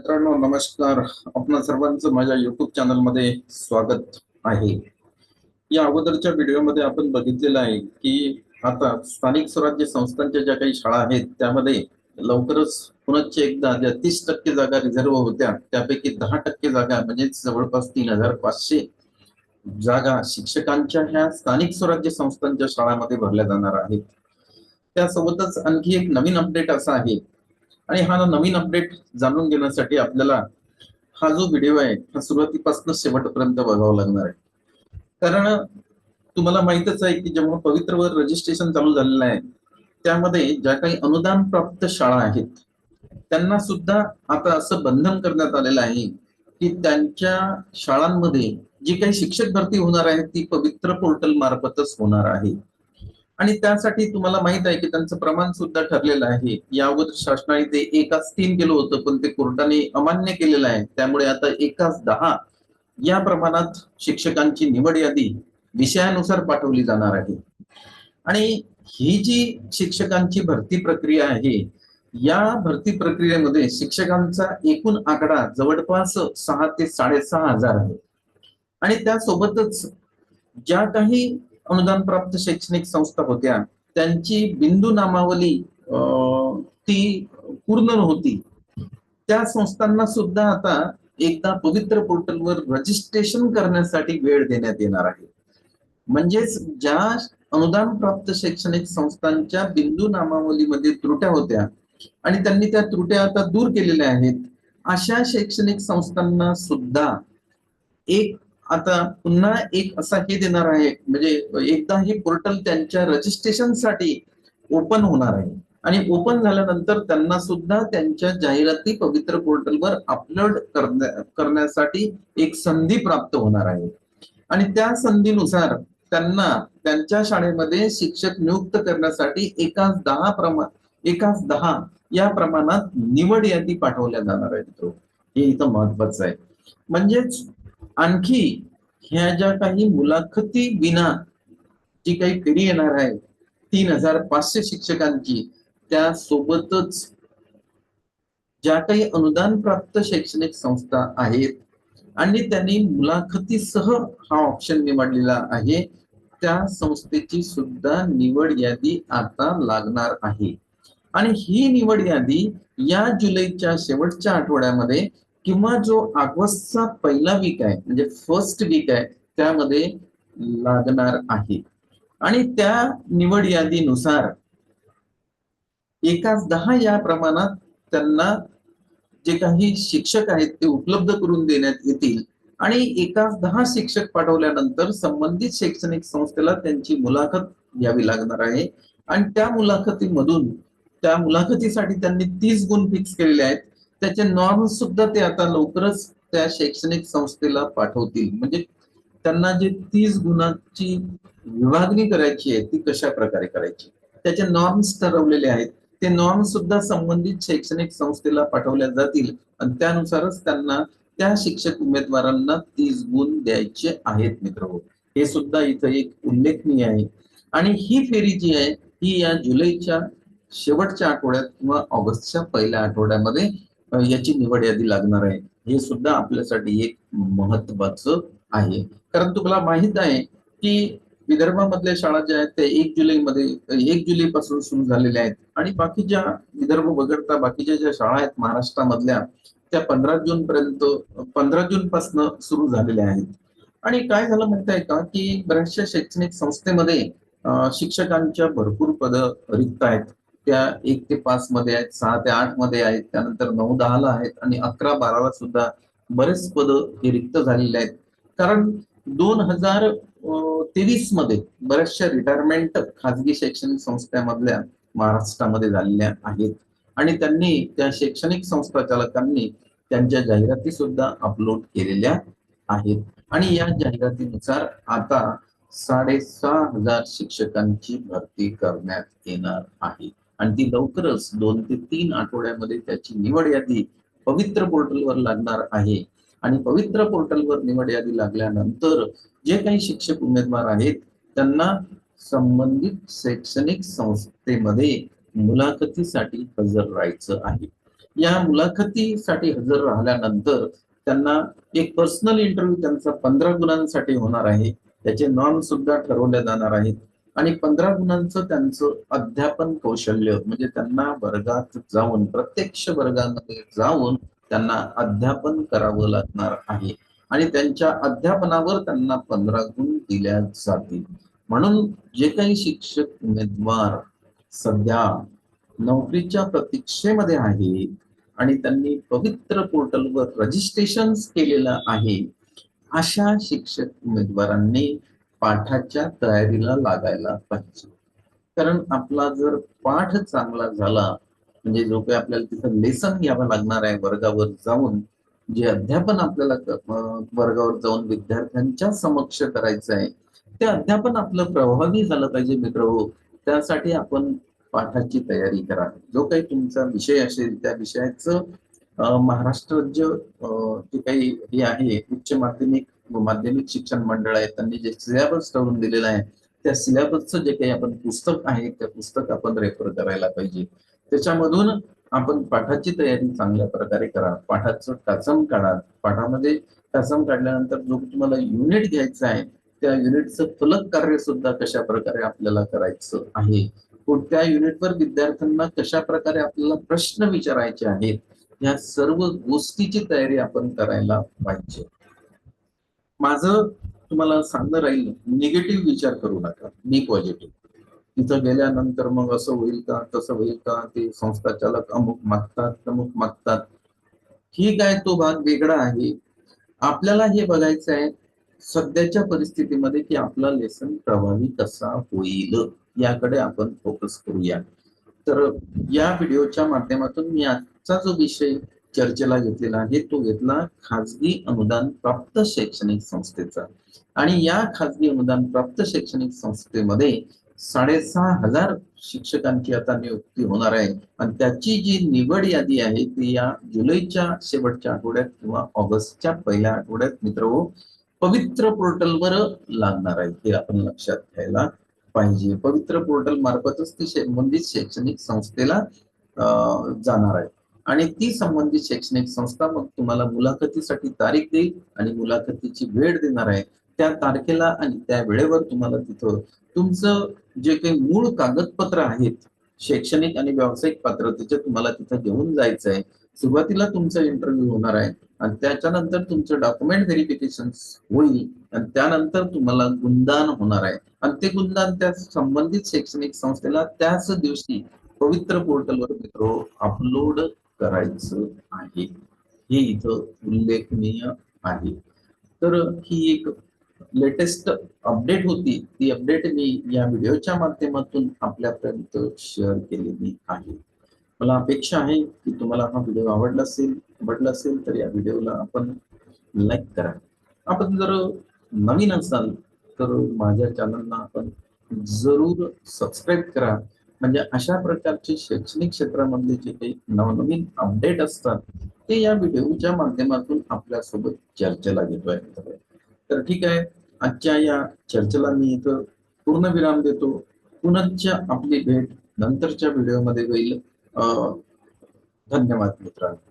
मित्रांनो नमस्कार. आपणा सर्वांचं माझ्या युट्यूब चॅनलमध्ये स्वागत आहे. या अगोदरच्या व्हिडिओमध्ये आपण बघितलेलं आहे की आता स्थानिक स्वराज्य संस्थांच्या ज्या काही शाळा आहेत त्यामध्ये लवकरच पुनश्च एकदा ज्या तीस टक्के जागा रिझर्व होत्या त्यापैकी दहा टक्के जागा म्हणजे जवळपास तीन हजार पाचशे जागा शिक्षकांच्या ह्या स्थानिक स्वराज्य संस्थांच्या शाळांमध्ये भरल्या जाणार आहेत. त्यासोबतच आणखी एक नवीन अपडेट असा आहे आणि हा नवीन अपडेट जाणून घेण्यासाठी आपल्याला हा जो व्हिडिओ आहे हा सुरुवातीपासून शेवटपर्यंत बघावा लागणार आहे. कारण तुम्हाला माहितच आहे की जेव्हा पवित्रवर रजिस्ट्रेशन चालू झालेलं आहे त्यामध्ये ज्या काही अनुदान प्राप्त शाळा आहेत त्यांना सुद्धा आता असं बंधन करण्यात आलेलं आहे की त्यांच्या शाळांमध्ये जी काही शिक्षक भरती होणार आहे ती पवित्र पोर्टल मार्फतच होणार आहे. आणि त्यासाठी तुम्हाला माहीत आहे की त्यांचं प्रमाण सुद्धा ठरलेलं आहे. या अगोदर शासनाने ते एकाच तीन केलं होतं पण ते कोर्टाने अमान्य केलेलं आहे. त्यामुळे आता एकाच दहा या प्रमाणात शिक्षकांची निवड यादी विषयानुसार पाठवली जाणार आहे. आणि ही जी शिक्षकांची भरती प्रक्रिया आहे या भरती प्रक्रियेमध्ये शिक्षकांचा एकूण आकडा जवळपास सहा ते साडेसहा हजार आहे. आणि त्यासोबतच ज्या काही अनुदान प्राप्त शैक्षणिक संस्था होत्या. त्यांची बिंदू नामावली ती पूर्ण नव्हती. त्या संस्थांना सुद्धा आता एकदा पवित्र पोर्टलवर रजिस्ट्रेशन करण्यासाठी वेळ देण्यात येणार आहे. म्हणजेच ज्या अनुदान प्राप्त शैक्षणिक संस्थांच्या बिंदू नामावलीमध्ये त्रुट्या होत्या आणि त्यांनी त्या त्रुट्या आता दूर केलेल्या आहेत अशा शैक्षणिक संस्थांना सुद्धा एक आता पुन्हा एक असा हे देणार आहे म्हणजे एकदा हे पोर्टल त्यांच्या रजिस्ट्रेशनसाठी ओपन होणार आहे. आणि ओपन झाल्यानंतर त्यांना सुद्धा त्यांच्या जाहिराती पवित्र पोर्टलवर अपलोड करण्या करण्यासाठी एक संधी प्राप्त होणार आहे. आणि त्या संधीनुसार त्यांना त्यांच्या शाळेमध्ये शिक्षक नियुक्त करण्यासाठी एकाच दहा प्रमाण एकाच दहा या प्रमाणात निवड यादी पाठवल्या जाणार आहे मित्र हे इथं महत्वाचं आहे. म्हणजेच आणखी ह्या ज्या काही मुलाखती विना जी काही फेरी येणार आहे तीन हजार पाचशे शिक्षकांची त्या सोबतच ज्या काही अनुदान प्राप्त शैक्षणिक संस्था आहेत आणि त्यांनी मुलाखतीसह हा ऑप्शन निवडलेला आहे त्या संस्थेची सुद्धा निवड यादी आता लागणार आहे. आणि ही निवड यादी या जुलैच्या शेवटच्या आठवड्यामध्ये किंवा जो ऑगस्टचा पहिला वीक आहे म्हणजे फर्स्ट वीक आहे त्यामध्ये लागणार आहे. आणि त्या निवड यादीनुसार एकाच दहा या प्रमाणात त्यांना जे काही शिक्षक आहेत ते उपलब्ध करून देण्यात येतील. आणि एकाच दहा शिक्षक पाठवल्यानंतर संबंधित शैक्षणिक संस्थेला त्यांची मुलाखत घ्यावी लागणार आहे. आणि त्या मुलाखतीमधून त्या मुलाखतीसाठी त्यांनी तीस गुण फिक्स केलेले आहेत. त्याचे नॉर्म सुद्धा ते आता लवकरच त्या शैक्षणिक संस्थेला पाठवतील. म्हणजे त्यांना जे तीस गुणांची विभागणी करायची आहे ती कशा प्रकारे करायची? त्याचे नॉर्म्स ठरवलेले आहेत. ते नॉर्म सुद्धा संबंधित शैक्षणिक संस्थेला पाठवल्या जातील आणि त्यानुसारच त्यांना त्या शिक्षक उमेदवारांना तीस गुण द्यायचे आहेत मित्र हो. हे सुद्धा इथं एक उल्लेखनीय आहे. आणि ही फेरी जी आहे ही या जुलैच्या शेवटच्या आठवड्यात किंवा ऑगस्टच्या पहिल्या आठवड्यामध्ये याची निवड यादी लागणार आहे. हे सुद्धा आपल्यासाठी एक महत्वाचं आहे. कारण तुम्हाला माहीत आहे की विदर्भामधल्या शाळा ज्या आहेत त्या एक जुलैमध्ये एक जुलै पासून सुरू झालेल्या आहेत. आणि बाकीच्या विदर्भ वगळता बाकीच्या ज्या शाळा आहेत महाराष्ट्रामधल्या त्या पंधरा जून पर्यंत पंधरा जून पासून सुरू झालेल्या आहेत. आणि काय झालं माहीत आहे का की बऱ्याचशा शैक्षणिक संस्थेमध्ये शिक्षकांच्या भरपूर पद रिक्त आहेत. त्या एक ते पाच मध्ये आहेत सहा ते आठमध्ये आहेत त्यानंतर नऊ दहाला आहेत आणि अकरा बाराला सुद्धा बरेच पद हे रिक्त झालेले आहेत. कारण दोन हजार तेवीसमध्ये बऱ्याचशा रिटायरमेंट खाजगी शैक्षणिक संस्थांमधल्या महाराष्ट्रामध्ये झालेल्या आहेत. आणि त्यांनी त्या शैक्षणिक संस्था चालकांनी त्यांच्या जाहिराती सुद्धा अपलोड केलेल्या आहेत. आणि या जाहिरातीनुसार आता साडेसहा हजार शिक्षकांची भरती करण्यात येणार आहे. आणि ती लवकरच दोन ते तीन आठवड्यामध्ये त्याची निवड यादी पवित्र पोर्टलवर लागणार आहे. आणि पवित्र पोर्टलवर निवड यादी लागल्यानंतर जे काही शिक्षक उमेदवार आहेत त्यांना संबंधित शैक्षणिक संस्थेमध्ये मुलाखतीसाठी हजर राहायचं आहे. या मुलाखतीसाठी हजर राहिल्यानंतर त्यांना एक पर्सनल इंटरव्ह्यू त्यांचा पंधरा गुणांसाठी होणार आहे. त्याचे नॉर्म सुद्धा ठरवल्या जाणार आहेत. आणि पंधरा गुणांचं त्यांचं अध्यापन कौशल्य म्हणजे त्यांना वर्गात जाऊन प्रत्यक्ष वर्गामध्ये जाऊन त्यांना अध्यापन करावं लागणार आहे. आणि त्यांच्या अध्यापनावर त्यांना पंधरा गुण दिल्या जातील. म्हणून जे काही शिक्षक उमेदवार सध्या नोकरीच्या प्रतीक्षेमध्ये आहे आणि त्यांनी पवित्र पोर्टलवर रजिस्ट्रेशन केलेलं आहे अशा शिक्षक उमेदवारांनी पाठाच्या तयारीला लागायला पाहिजे. कारण आपला जर पाठ चांगला झाला म्हणजे जो काही आपल्याला तिथं लेसन घ्यावं लागणार आहे वर्गावर जाऊन जे अध्यापन आपल्याला वर्गावर जाऊन विद्यार्थ्यांच्या समक्ष करायचं आहे ते अध्यापन आपलं प्रभावी झालं पाहिजे मित्र हो. त्यासाठी आपण पाठाची तयारी करा. जो काही तुमचा विषय असेल त्या विषयाचं महाराष्ट्र राज्य जे काही हे आहे उच्च माध्यमिक माध्यमिक शिक्षण मंडळ आहे त्यांनी जे सिलेबस ठरवून दिलेलं आहे त्या सिलेबसचं जे काही आपण पुस्तक आहे त्या पुस्तक आपण रेफर करायला पाहिजे. त्याच्यामधून आपण पाठाची तयारी चांगल्या प्रकारे करा पाठाचं टाचम काढा. पाठामध्ये टाचम काढल्यानंतर जो तुम्हाला युनिट घ्यायचा आहे त्या युनिटचं फलक कार्य सुद्धा कशा प्रकारे आपल्याला करायचं आहे? कोणत्या युनिटवर विद्यार्थ्यांना कशा प्रकारे आपल्याला प्रश्न विचारायचे आहेत? या सर्व गोष्टीची तयारी आपण करायला पाहिजे. माझं तुम्हाला सांगणं राहील निगेटिव्ह विचार करू नका मी पॉझिटिव्ह तिथं गेल्यानंतर मग असं होईल का तसं होईल का ते संस्था चालक अमुक मागतात अमुक मागतात. ठीक आहे तो भाग वेगळा आहे. आपल्याला हे बघायचं आहे सध्याच्या परिस्थितीमध्ये की आपला लेसन प्रभावी कसा होईल याकडे आपण फोकस करूया. तर या व्हिडिओच्या माध्यमातून मी आजचा जो विषय चर्चेला घेतलेला आहे तो घेतला खाजगी अनुदान प्राप्त शैक्षणिक संस्थेचा. आणि या खाजगी अनुदान प्राप्त शैक्षणिक संस्थेमध्ये साडेसहा हजार शिक्षकांची आता नियुक्ती होणार आहे. आणि त्याची जी निवड यादी आहे ती या जुलैच्या शेवटच्या आठवड्यात किंवा ऑगस्टच्या पहिल्या आठवड्यात मित्र हो पवित्र पोर्टलवर लागणार आहे हे आपण लक्षात घ्यायला पाहिजे. पवित्र पोर्टल मार्फतच ती संबंधित शैक्षणिक संस्थेला जाणार आहे. आणि ती संबंधित शैक्षणिक संस्था मग तुम्हाला मुलाखतीसाठी तारीख देईल आणि मुलाखतीची वेळ देणार आहे. त्या तारखेला आणि त्या वेळेवर तुम्हाला तिथं तुमचं जे काही मूळ कागदपत्र आहेत शैक्षणिक आणि व्यावसायिक पात्रतेचे तुम्हाला तिथं घेऊन जायचं आहे सुरुवातीला तुमचा इंटरव्ह्यू होणार आहे आणि त्याच्यानंतर तुमचं डॉक्युमेंट व्हेरिफिकेशन होईल आणि त्यानंतर तुम्हाला गुणदान होणार आहे. आणि ते गुणदान त्या संबंधित शैक्षणिक संस्थेला त्याच दिवशी पवित्र पोर्टलवर मित्र अपलोड करायचं आहे. हे इथं उल्लेखनीय आहे. तर ही एक लेटेस्ट अपडेट होती. ती अपडेट मी या व्हिडिओच्या माध्यमातून आपल्यापर्यंत शेअर केलेली आहे. मला अपेक्षा आहे की तुम्हाला हा व्हिडिओ आवडला असेल आवडला असेल तर या व्हिडिओला आपण लाईक करा. आपण जर नवीन असाल तर माझ्या चॅनलला आपण जरूर सबस्क्राईब करा. म्हणजे अशा प्रकारचे शैक्षणिक क्षेत्रामधले जे काही नवनवीन अपडेट असतात ते या व्हिडिओच्या माध्यमातून आपल्यासोबत चर्चेला घेतोय. तर ठीक आहे आजच्या या चर्चेला मी इथं पूर्ण विराम देतो. पुनच्च्या आपली भेट नंतरच्या व्हिडिओमध्ये होईल. धन्यवाद मित्रांनो.